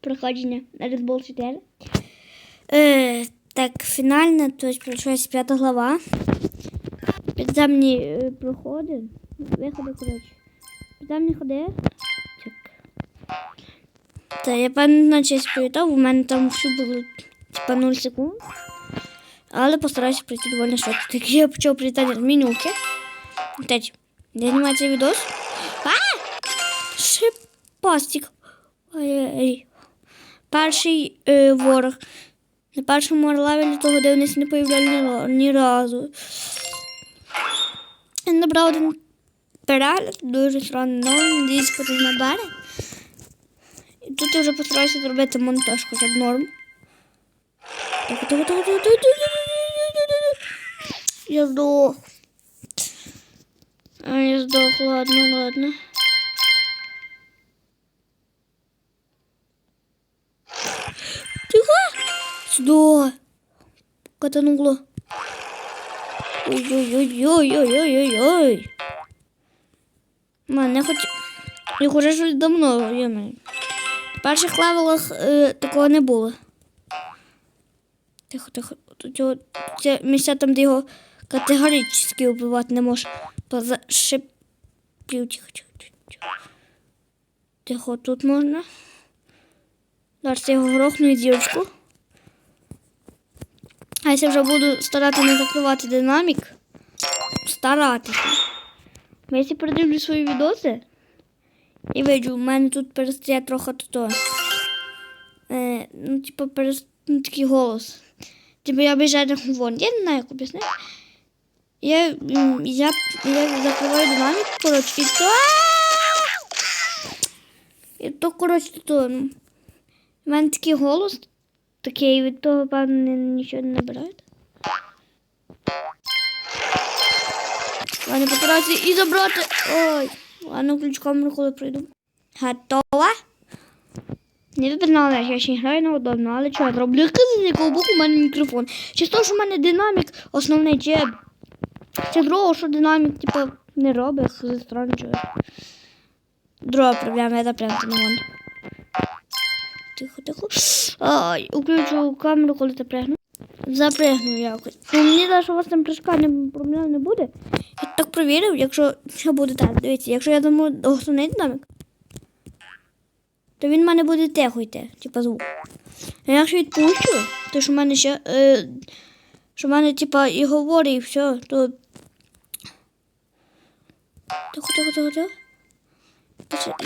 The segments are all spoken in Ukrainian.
проходження на Red Bull 4. Е, так, фінально, тобто пройшлась п'ята глава. Підземні е, проходи. Виходи, коротше. Підземні ходи. Так. Та я певно наче спитав, у мене там все було типа 0 секунд. Але постараюся пройти доволі швидко. Так я почав прилітати з менюки. Третє. Де анімація відос? А! Шипастик. Ой-ой-ой перший е, ворог. На першому левелі того де не появляли ні разу. Я набрав один перегляд, дуже странно, надіюсь, ну, потім набере. І тут я вже постараюся зробити монтаж хоча б норм. Я здох. Я здох, ладно, ладно. Сюда! Катануло. Ой-ой-ой-ой-ой-ой-ой-ой. Ман, я хоч... Я вже щось давно, я не. В перших левелах е, такого не було. Тихо, тихо. Тут його, це місця там, де його категорично вбивати не можеш. Позашиплю. Тихо, тихо, тихо, тихо. Тихо, тут можна. Зараз я його грохну і дірочку. А я вже буду старатися не закривати динамік. Старатися. Якщо передивлю свої відоси і виджу, у мене тут перестає трохи то. Е, ну, типу, перест... ну, такий голос. Типу я бежаю на вон. Я не знаю, як об'яснити. Я, я, я закриваю динамік, коротше, і то. І то, коротше, то. ну, У мене такий голос такий, від того, певно, ні- нічого не набирають. Ладно, постараюся і забрати. Ой, ладно, включу камеру, коли прийду. Готова? Не випізнала, я ще граю на удобно, але що я зроблю? З якого боку у мене мікрофон. Чи з того, що в мене динамік основний чи чи другого, що динамік, типу, не робить, з сторони чого. Друга проблема, я прям телефон. Тихо, тихо. Ай, включу камеру, коли ти пригну. Запригну якось. Ну, мені здається, що у вас там прыжка не, проблем не буде. Я так провірив, якщо що буде так. Дивіться, якщо я дамо основний динамік, то він в мене буде тихо йти, типа звук. А якщо відпущу, то що в мене ще. Е, що в мене, типа, і говорить, і все, то. Тихо, тихо, тихо, тихо.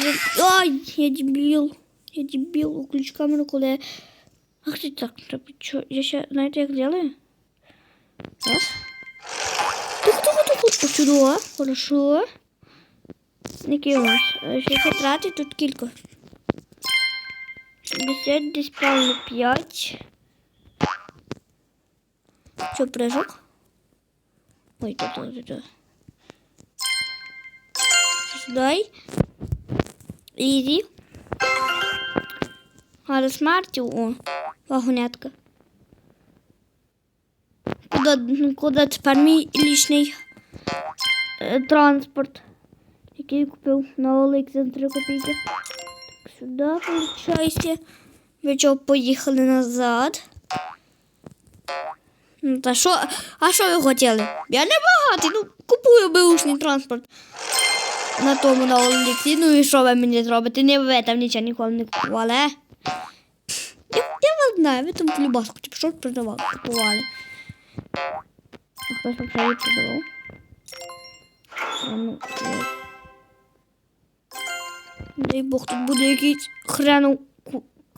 Ай, я дебіл. Я дебіл. Включ камеру, коли я... Ах ти так, треба чо? Я ще, знаєте, як делаю? Раз. Ось сюди. Хорошо. Який у нас? Е, Ще квадрати, тут кілька. 50, десь правильно 5. Що, прыжок? Ой, тут, тут, тут, тут. Сюди. Ізі. Але смерті, о, вагонятка. Куда, ну, куда тепер мій лічний е, транспорт, який я купив на Олик за 3 копійки. Так, сюди, виходить. Ви чого поїхали назад? Ну та що? А що ви хотіли? Я не багатий, ну купую беушний транспорт на тому на Оліксі. Ну і що ви мені зробите? Не ви там нічого ніколи не купували. Я, я вас знаю, ви там полюбаску, типу, що продавали, купували. Хтось взагалі продавав. Дай Бог, тут буде якийсь хренов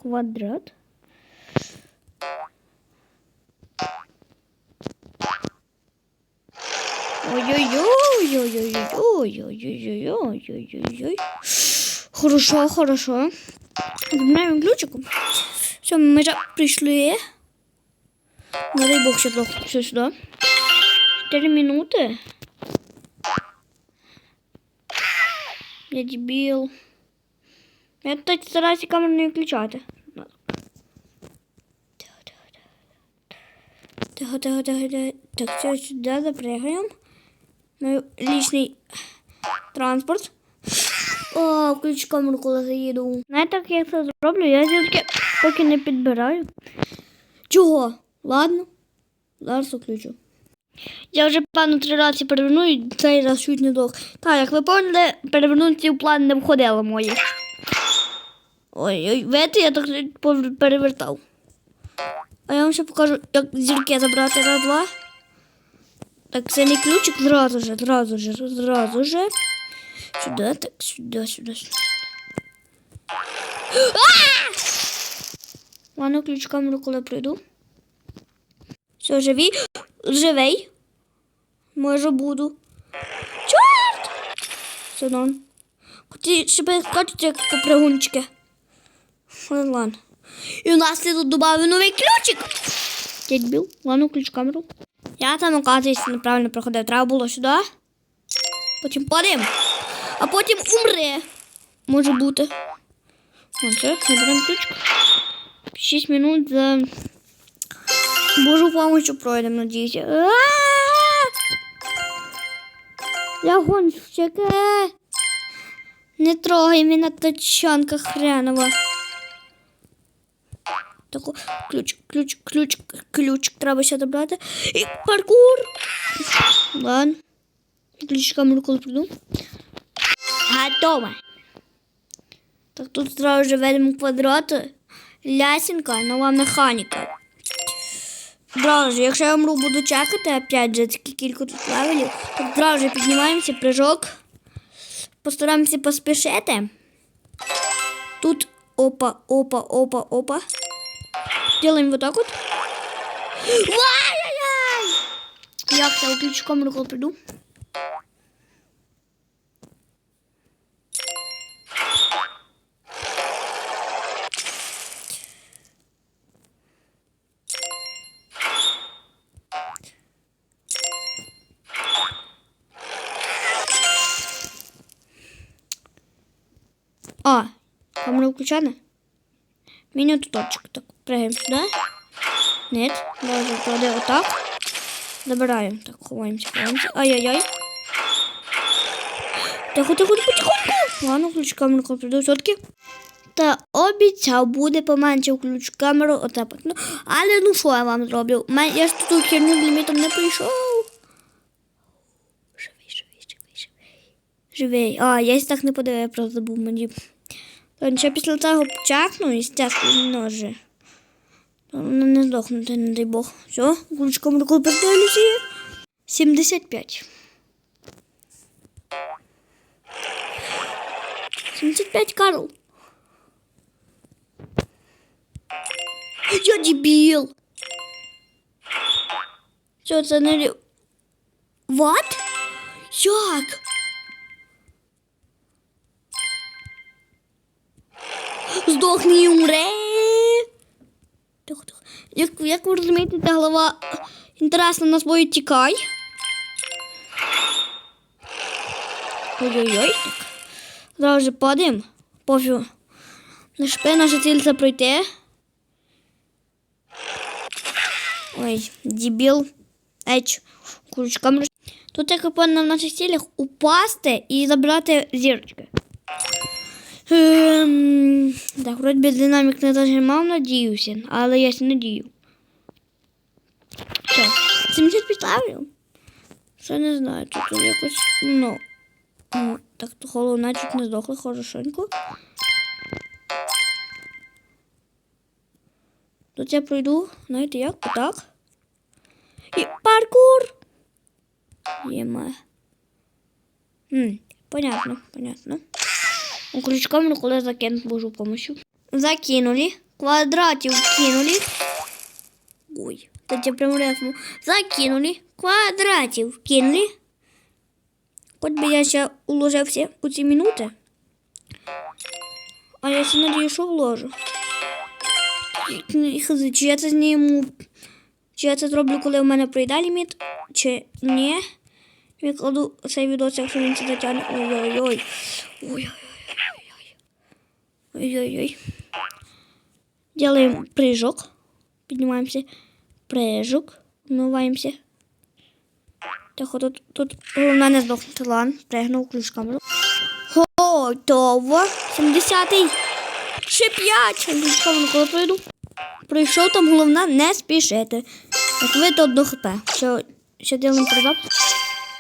квадрат. Ой-ой-ой-ой-ой-ой-ой-ой-ой-ой-ой-ой. Хорошо, хорошо. Обминаємо ключиком. Все, ми вже прийшли. Не дай Бог, трохи все сюди. 4 минути. Я дебіл. Я тут стараюся камеру не включати. Тихо, тихо, тихо, тихо. Так, все, сюди запрягаємо. Мой личный транспорт. О, включ камеру, коли заїду. Знаєте, як я це зроблю? Я тільки поки не підбираю. Чого? Ладно. Зараз включу. Я вже певно три рази переверну і цей раз чуть не дох. Так, як ви пам'ятаєте, перевернути в план не входило мої. Ой, ой, видите, я так перевертав. А я вам ще покажу, як зірки забрати раз, два. Так, це не ключик, зразу же, зразу же, зразу же. Сюди, так, сюди, сюди, сюди. А! Ладно, ключ камеру, коли прийду. Все, живі. Живий. Може буду. Чорт! Все. Хоті, ще скачуть, як Ладно. І у нас тут додали новий ключик. Я дебіл. Ладно, ключ камеру. Я там, оказується, неправильно проходив. Треба було сюди. Потім падаємо. А потім умре. Може бути. Оце, заберемо ключик. 6 минут за Божу помощью пройдемо, надіюся. А-а-а! Я гонщике. Не трогай мене тачанка хренова. Таку ключ, ключ, ключ, ключ треба ще добрати. І паркур. Ладно. Ключ камеру коли прийду. Готово. Так тут зразу же ведемо квадрати. Лясінка, нова механіка. Зразу ж, якщо я умру, буду чекати, опять же, кілька тут левелів, то же піднімаємося, прыжок. Постараємося поспішити. Тут опа, опа, опа, опа. Делаем вот так вот. Ай-яй-яй! Я хотел включу камеру, коли камера включена? Меня тут точек. Так, прыгаем сюда. Нет, даже кладе вот так. Добираем. Так, ховаемся, ховаемся. Ай-яй-яй. Тихо, тихо, тихо, тихо. Ладно, включу камеру, коли все-таки. Та обіцяв, буде поменше включу камеру, отак. Ну, але ну що я вам зроблю? Я ж тут херню лімітом не прийшов. Живий, живий, живий, живий. Живий. А, я так не подивив, я просто забув мені. То нічого після цього чакну і стяжку ножи. Ну, не здохнути, не дай Бог. Все, ключком руку подивлюся. 75. 75, Карл. Я дебіл. Що це не... What? Як? Здохни і умре. Тихо, тихо. Як, як ви розумієте, ця голова інтересно на свою тікай. Ой-ой-ой. Зараз же падаємо. Пофігу. На шпи наша ціль пройти. Ой, дебіл. Еч, ключ. Тут як повинно в наших цілях упасти і забрати зірочки. Ем, так, вроді би динамік не зажимав, надіюся, але я надію. Що, 70 підставлю? Ще не знаю, тут якось, ну, о, так, то головне чуть не здохли, хорошенько. Тут я пройду, знаєте як, отак. І паркур. Єма. Понятно, понятно. Крючком ну, коли закинуть божу помощью. Закинули. Квадратів кинули. Ой, тут я прям рифму. Закинули. Квадратів кинули. Хоч би я ще уложився у ці минути. А я ще надію, що вложу. Чи я це зніму, чи я це зроблю, коли в мене пройде ліміт, чи ні. Відкладу цей відос, якщо він це затягне. Ой-ой-ой. Ой-ой. Ой-ой-ой. Делаем прыжок. Поднимаемся. Прыжок. Умываемся. Тихо, тут, тут головне не здохнути. Лан, пригнув ключ камеру. Готово. 70-й. Ще 5. Ключ камеру, коли пройду. Прийшов там головне не спішити. Як ви, то одно хп. Що, що ділимо призап?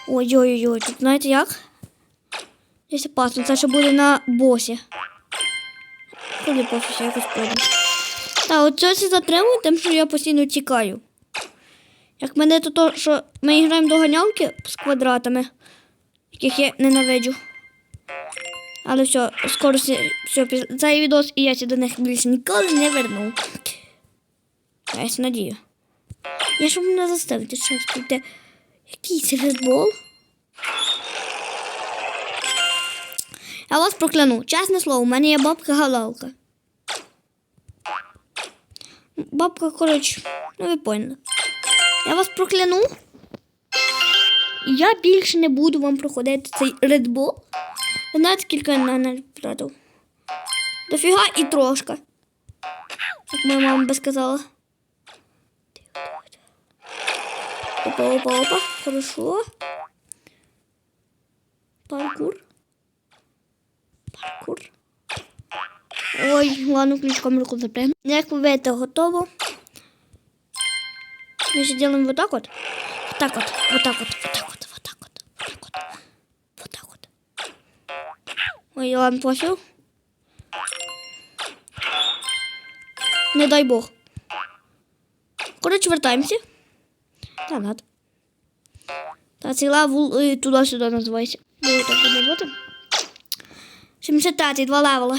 Ой-ой-ой, тут знаєте як? Десь опасно, це ще буде на босі. Коли пофіг, якось пройду. Та, от це затримує, тим, що я постійно тікаю. Як мене то, то що ми граємо до ганялки з квадратами, яких я ненавиджу. Але все, скоро все, цей відос і я до них більше ніколи не верну. Я надію. Я ж мене заставити щось прийти. Який це футбол? Я вас прокляну. Чесне слово, у мене є бабка галалка. Бабка, коротше, ну ви поняли. Я вас прокляну. Я більше не буду вам проходити цей Red Bull. Знаєте, скільки на не? Дофіга і трошка. Як моя мама би сказала. Опа, опа, опа. Хорошо. Паркур паркур. Ой, ладно, ключком руку запрягну. Як ви видите, готово. Ми ще робимо вот так от. Вот так от, вот так от, вот так от, вот так от, вот так от. Вот так от. Ой, я вам просив. Не дай Бог. Коротше, вертаємося. Та надо. Та ціла вул... Е, туди-сюди називається. Ми так будемо. 75 два левела.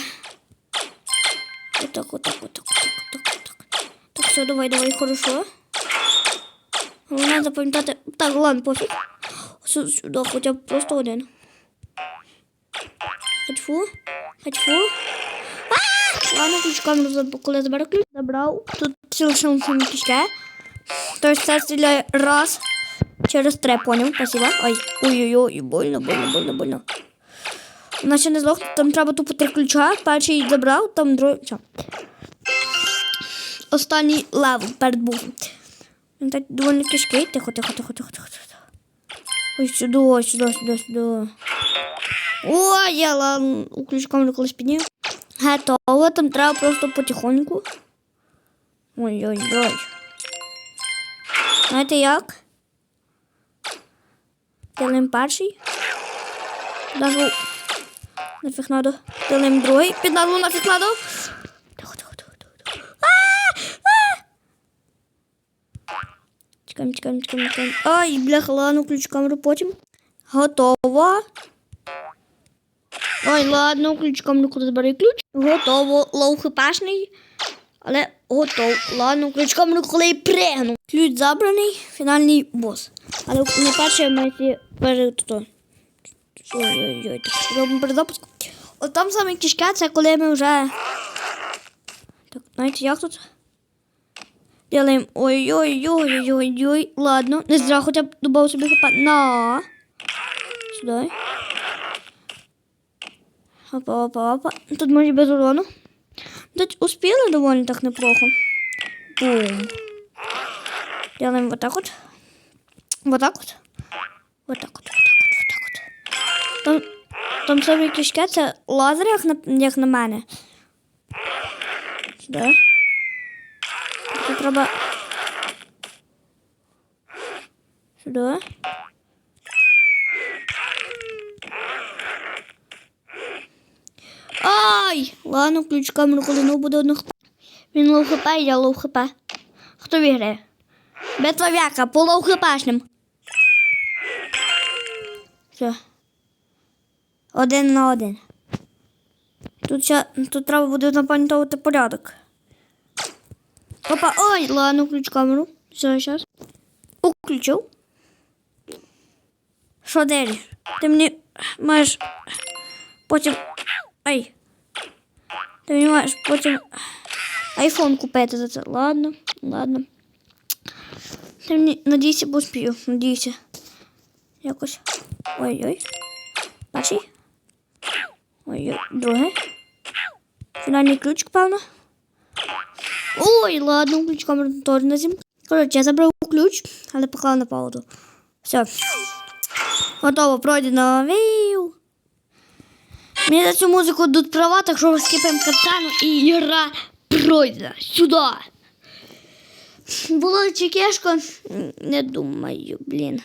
Отак, отак, отак, отак, отак, отак. Так, все, давай, давай, хорошо. Головне запам'ятати. Так, ладно, пофіг. Сюди, хоча б просто один. Хочу. Хочу. Ладно, ключ камеру, коли заберу ключ, забрав. Тут цілшим всім пішке. Тож це стріляє раз через три, поняв? Спасибо. Ой, ой-ой-ой, больно, больно, больно, больно. Наче не злох, там треба тупо три ключа. Перший забрав, там другий. Все. Останній левел перед бусом. Він так доволі кишкий. Тихо, тихо, тихо, тихо, тихо, тихо. Ой, сюди, ой, сюди, сюди, сюди. Ой, я ладно, у ключком колись підняв. Готово, там треба просто потихоньку. Ой-ой-ой. Знаєте як? Делаємо перший. Даже нафіг надо. Делаємо другий. Під назву нафіг надо. Тихо, тихо, тихо, тихо. Чекаємо, чекаємо, чекаємо, чекаємо. Ай, бляха, ладно, включу камеру потім. Готово. Ой, ладно, включу камеру, коли забери ключ. Готово. Лоу хпшний. Але готов. Ладно, ключ камеру, коли пригну. Ключ забраний, фінальний бос. Але не перший маєте перед то. Ой-ой-ой, робимо перезапуск. От там саме кішка, це коли ми вже. Так, знаєте, як тут? Делаем ой-ой-ой-ой-ой. Ладно, не зря хоча б добав собі хп. На. Сюди. Опа, опа, опа. Тут може без урону. Тут успіли доволі так неплохо. Бум. Делаем вот так вот. Вот так вот. Вот так вот, Там, там кишке, це лазер, як на, як на мене. Сюди. Тут треба. Сюди. Ай! Ладно, включу камеру, коли не буде одного хп. Він лоу хп, я лоу хп. Хто виграє? Битва вяка, по лоу хпшним. Все. Один на один. Тут, ще, тут треба буде запам'ятовувати порядок. Опа, ой, ладно, включу камеру. Все, зараз. Включив. Що далі? Ти мені маєш потім. Ай. Ти мені маєш потім айфон купити за це. Ладно, ладно. Ти мені надійся, бо спію. Надійся. Якось. Ой-ой. Перший. Ой-ой. Другий. Фінальний ключик, певно. Ой, ладно, ключ камеру теж на зім. Коротше, я забрав ключ, але поклав на паузу. Все. Готово, пройдено. Віу. Мені за цю музику дадуть права, так що скипаємо катану і гра пройдена. Сюди. Було чекешко? Не думаю, блін.